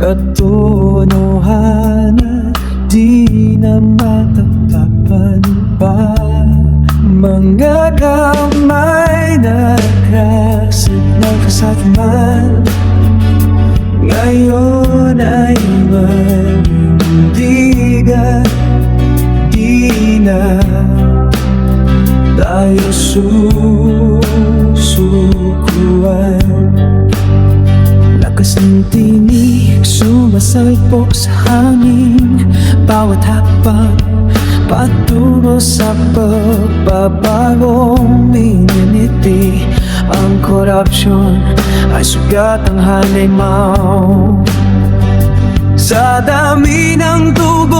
Katotohanan di na matatagpan pa. Mga kamay na krasip ng kasatman Ngayon ay manindigan. Di na tayo susukuan. Lakas ng tiyan Sumasalpok sa hangin Bawat hakbang Patungo sa pagbabagong minuniti Ang korupsyon ay sugat ang halimaw. Sa dami ng tubong